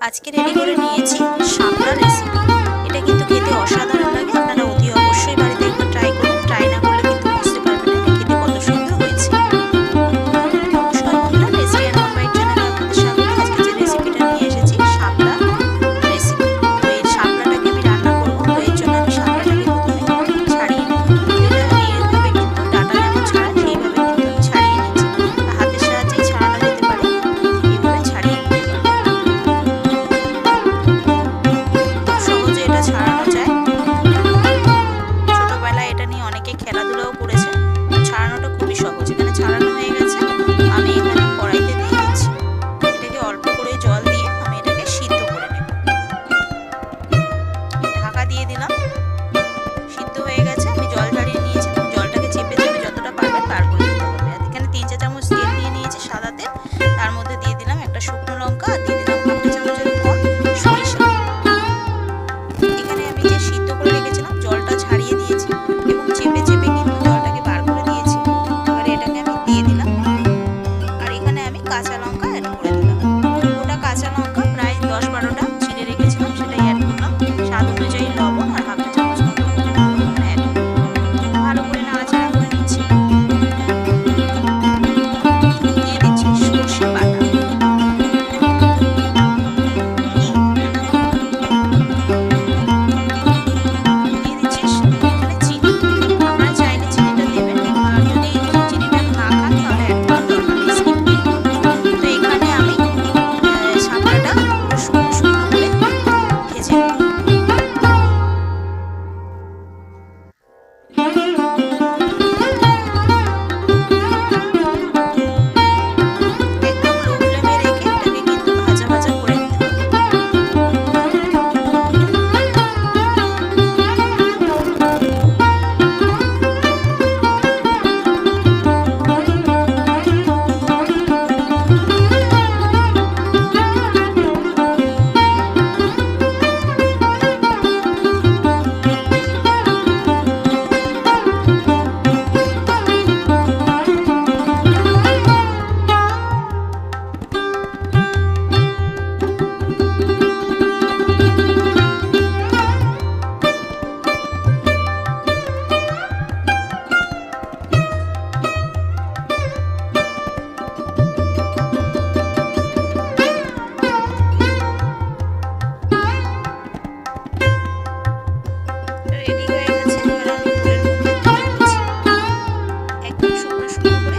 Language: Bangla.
আজকে রেডি করে নিয়েছি সামলা রেসিপি 说，那说到。